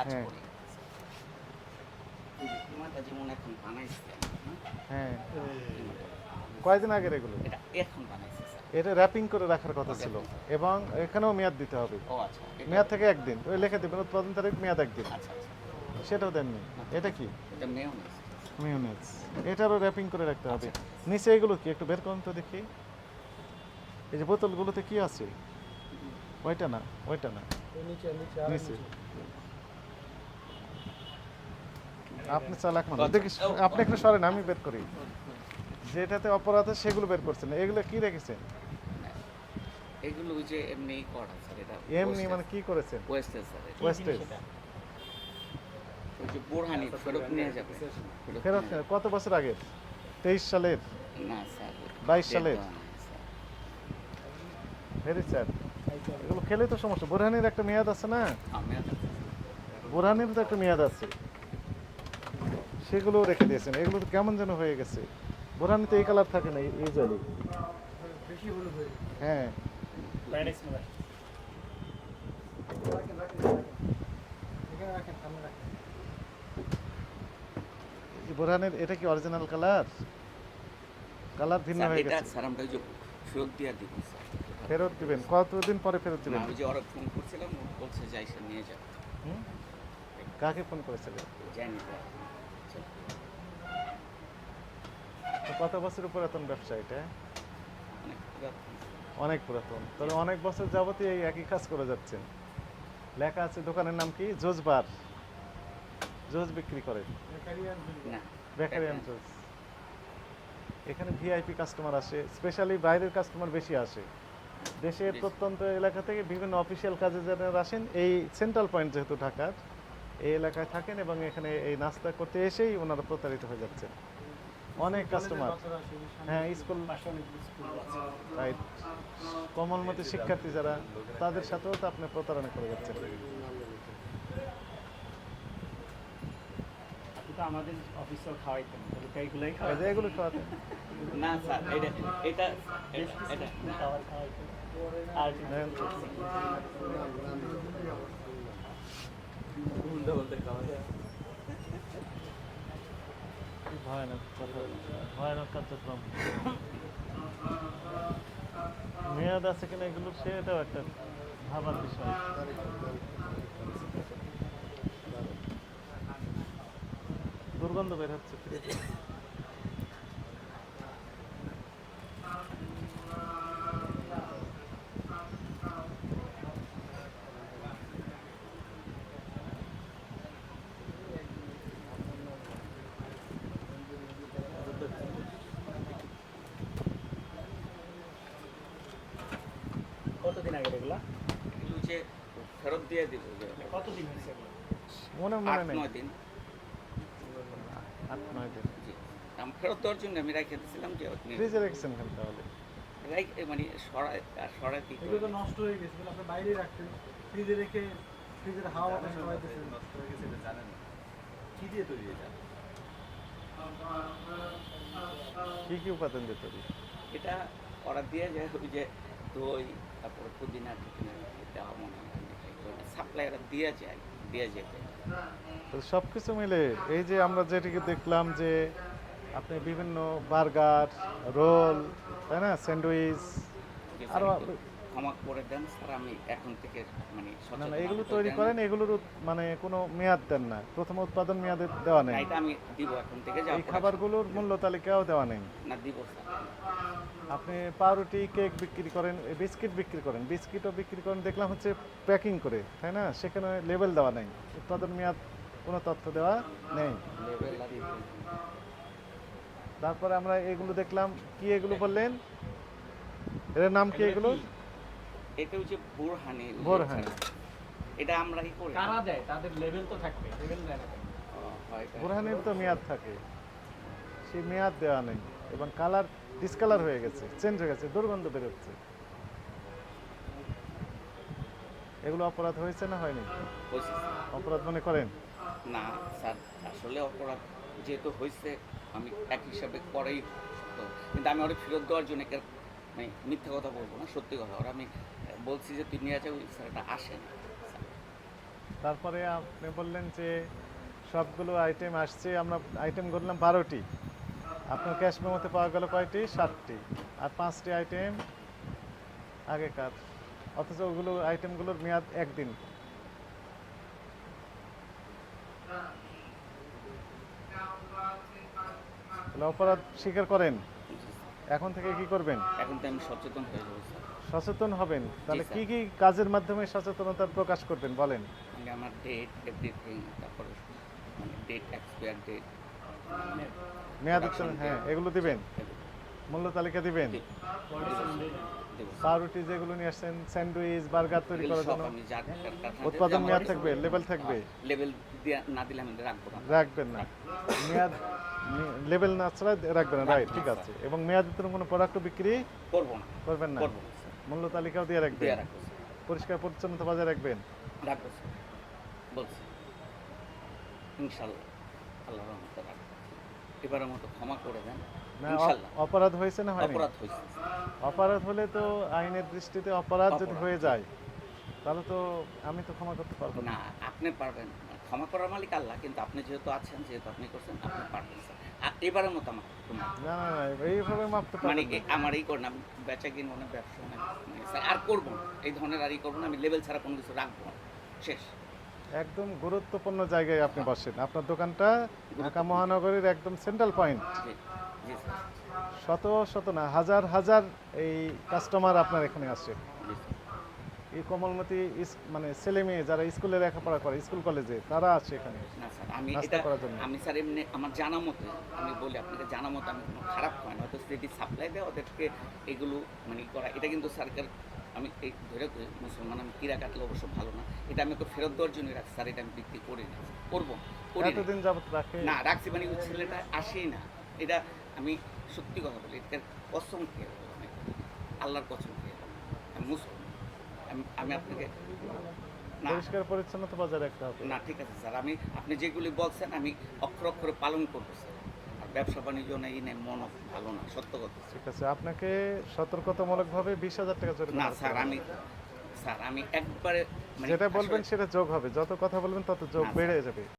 কাজ হ্যাঁ। করি। হ্যাঁ। কয়দিন আগের এগুলো? এটা এখন বানাইছে এটা র্যাপিং করে রাখার কথা ছিল এবং এখানেও মেয়াদ দিতে হবে। ও আচ্ছা। মেয়াদ থেকে একদিন। ওই লিখে দেবেন উৎপাদন তারিখ মেয়াদ একদিন। আচ্ছা আচ্ছা। সেটাও দেননি। এটা কি? এটা এটারও র্যাপিং করে রাখতে হবে। নিচে এগুলো কি? একটু বের করুন তো দেখি। এই যে বোতলগুলোতে কি আছে? ওইটা না ওইটা না। নিচে। আপনি চালাক মানুষ দেখি আপনি একটু সরেন আমি বের করি। যেটাতে অপরাধ আছে সেগুলো বের করছেন। এগুলো কি রেখেছেন এগুলো ওই যে এমনি করা স্যার এটা এমনি মানে কি করেছেন? ওয়েস্টেজ স্যার এটা। ওয়েস্টেজ ওই যে বোরহানি ফেরত নিয়ে যাবে। ফেরত কত বছর আগের? তেইশ সালের? যাবে। না স্যার 22 সালের? Very sir. এগুলো খেলে তো সমস্যা। বোরহানির একটা মেয়াদ আছে না? আর- বোরহানির তো একটা মেয়াদ আছে। সেগুলো রেখে দিয়েছেন। এগুলো তো কেমন যেন হয়ে গেছে। বোরহানিতে এই কালার থাকে না ইউজুয়ালি হ্যাঁ। বোরহানের এটা কি অরিজিনাল কালার? কালার ভিন্ন হয়ে গেছে। স্যার আমরা ওই যে ফেরত দিয়ে দিব ফেরত দিবেন। কতদিন পরে ফেরত দিবেন? ওই যে ওরা ফোন করছিলাম বলছে যাই নিয়ে হুম? কাকে ফোন করেছিলেন? জানি স্যার তো কত বছর পুরাতন ব্যবসা এটা? অনেক পুরাতন। তাহলে অনেক বছর যাবতই এই একই কাজ করে যাচ্ছেন। লেখা আছে দোকানের নাম কি? জোজবার। জোজ বিক্রি করেন। না। Bakery and juice. এখানে ভিআইপি কাস্টমার আসে স্পেশালি বাইরের কাস্টমার বেশি আসে। দেশের প্রত্যন্ত এলাকা থেকে বিভিন্ন অফিসিয়াল কাজে যারা আসেন এই সেন্ট্রাল পয়েন্ট যেহেতু ঢাকার এই এলাকায় থাকেন এবং এখানে এই নাস্তা করতে এসেই ওনারা প্রতারিত হয়ে যাচ্ছেন। অনেক কাস্টমার হ্যাঁ স্কুল রাইট কমলমতি শিক্ষার্থী যারা তাদের সাথেও তো আপনি প্রতারণা করে যাচ্ছেন। আমাদের অফিসেও খাওয়াইতেন খাওয়াইতেন এগুলো না স্যার এটা এটা এটা খাওয়াইতেন। আর কথা, ভয়ানক কার্যক্রম মেয়াদ আছে কিনা এগুলো সেটাও একটা ভাবার বিষয়। দুর্গন্ধ বের হচ্ছে। ফেরত দিয়ে দিব। কতদিন হয়েছে? মনে মনে নেই। দিন। আট নয় দিন। আমি ফেরত দেওয়ার জন্য আমি রেখে দিয়েছিলাম যে আপনি ফ্রিজে রেখেছেন কেন তাহলে। মানে সরাই সরাই দিতে এগুলো তো নষ্ট হয়ে গেছে এগুলো আপনি বাইরে রাখতেন ফ্রিজে রেখে ফ্রিজের হাওয়া বাতাস সবাই দিতেন কি দিয়ে তৈরি এটা? কি কি উপাদান দিতে হবে এটা অর্ডার দিয়ে যে ওই যে দই তারপরে পুদিনা টুদিনা দেওয়া মনে হয়। সাপ্লাইরা দিয়ে যায় দিয়ে যেতে। তো সব কিছু মিলে এই যে আমরা যেটিকে দেখলাম যে আপনি বিভিন্ন বার্গার রোল তাই না? স্যান্ডউইচ আরও ক্ষমা করে দেন স্যার আমি এখন থেকে মানে না এগুলো তৈরি করেন এগুলোর মানে কোনো মেয়াদ দেন না। প্রথম উৎপাদন মেয়াদে দেওয়া নেই। এটা আমি দিব এখন থেকে যা এই খাবারগুলোর মূল্য তালিকাও দেওয়া নেই। না দিব স্যার। আপনি পাউরুটি কেক বিক্রি করেন বিস্কিট বিক্রি করেন বিস্কিটও বিক্রি করেন দেখলাম হচ্ছে প্যাকিং করে তাই না? সেখানে লেবেল দেওয়া নেই। উৎপাদন মেয়াদ কোনো তথ্য দেওয়া নেই। তারপরে আমরা এগুলো দেখলাম কি এগুলো বললেন? এর নাম কি এগুলো এটা হচ্ছে বোরহানি বোরহানি। এটা আমরা কি করি? কারা দেয়? তাদের লেভেল তো থাকবে লেভেল দেয় না হয় তাই। তো মেয়াদ থাকে। সেই মেয়াদ দেওয়া নেই। এবং কালার ডিসকালার হয়ে গেছে চেঞ্জ হয়ে গেছে দুর্গন্ধ বেরোচ্ছে। এগুলো অপরাধ হয়েছে না হয়নি? হয়েছে। অপরাধ মনে করেন? না স্যার আসলে অপরাধ যেহেতু হয়েছে আমি এক হিসাবে করেই কিন্তু আমি ওরা ফেরত দেওয়ার জন্য মানে মিথ্যা কথা বলব না, সত্যি কথা। ওরা আমি বলছি যে তুই নিয়ে যাও স্যার এটা আসে না। তারপরে আপনি বললেন যে সবগুলো আইটেম আসছে, আমরা আইটেম করলাম বারোটি। আপনার ক্যাশ মেমোতে পাওয়া গেল কয়টি? সাতটি। আর পাঁচটি আইটেম আগেকার। অথচ ওগুলো আইটেমগুলোর মেয়াদ একদিন। অপরাধ স্বীকার করেন। এখন থেকে কি করবেন? এখন তো আমি সচেতন হয়ে যাব স্যার। সচেতন হবেন? তাহলে। কি কি কাজের মাধ্যমে সচেতনতার প্রকাশ করবেন বলেন? আমার ডেট এভরিথিং তারপরে মানে ডেট এক্সপায়ার ডেট মেয়াদ হ্যাঁ এগুলো দিবেন? মূল্য তালিকা দিবেন? পাউরুটি যেগুলো নিয়ে আসছেন স্যান্ডউইচ বার্গার তৈরি করার জন্য। উৎপাদন মেয়াদ থাকবে লেভেল থাকবে? লেভেল না দিলে আমি রাখব রাখবেন না। মেয়াদ লেভেল না ছাড়া রাখবেন রাইট ঠিক আছে। এবং মেয়াদ উত্তোলন কোনো প্রোডাক্ট বিক্রি করব না। করবেন না। মূল্য তালিকাও দিয়ে রাখবেন। পরিষ্কার পরিচ্ছন্নতা বজায় রাখবেন। রাখব বলছি ইনশাল্লাহ আল্লাহ রহমতে রাখব মতো ক্ষমা করে দেন অপরাধ হয়েছে না হয়নি? অপরাধ হয়েছে অপরাধ হলে তো আইনের দৃষ্টিতে অপরাধ যদি হয়ে যায় তাহলে তো আমি তো ক্ষমা করতে পারব না। আপনি পারবেন ক্ষমা করার মালিক আল্লাহ কিন্তু আপনি যেহেতু আছেন যেহেতু আপনি করছেন আপনি পারবেন স্যার এবারের মতো আমার না না না এইভাবে মাপতে মানে আমার এই বেচা কিনবো না ব্যবসা না মানে আর করব না। এই ধরনের আর করব না আমি লেভেল ছাড়া কোনো কিছু রাখব না। শেষ। একদম গুরুত্বপূর্ণ জায়গায় আপনি বসেন। আপনার দোকানটা ঢাকা মহানগরীর একদম সেন্ট্রাল পয়েন্ট শত শত না হাজার হাজার এই কাস্টমার আপনার এখানে স্যার। এই কমলমতি মানে ছেলে মেয়ে যারা স্কুলে লেখাপড়া করে স্কুল কলেজে তারা আছে এখানে না স্যার আমি এটা। আমি স্যার এমনি আমার জানা মতে আমি বলি আপনাকে জানা মতো আমি কোনো খারাপ হয় না। হয়তো যদি সাপ্লাই দেয় ওদেরকে এগুলো মানে করা। এটা কিন্তু সরকার আমি এই ধরে করি মুসলমান আমি কিরা কাটলে অবশ্য ভালো না। এটা আমি ওকে ফেরত দেওয়ার জন্য রাখছি স্যার এটা আমি বিক্রি করি না। করব। এতদিন যাবত রাখে? না রাখছি মানে ওই ছেলেটা আসেই না। এটা আমি সত্যি কথা বলি এটার কসম খেয়ে আল্লাহর কসম খেয়ে মুসলমান আমি আমি আপনাকে পরিষ্কার পরিচ্ছন্নতা বজায় রাখতে হবে। না ঠিক আছে স্যার। আমি আপনি যেগুলি বলছেন আমি অক্ষর অক্ষরে পালন করব স্যার। আর ব্যবসা বাণিজ্য নেই নেই মন ভালো না সত্য কথা ঠিক আছে আপনাকে সতর্কতামূলকভাবে বিশ হাজার টাকা জরিমানা না স্যার আমি স্যার আমি একবারে মানে যেটা বলবেন সেটা যোগ হবে। যত কথা বলবেন তত যোগ বেড়ে যাবে।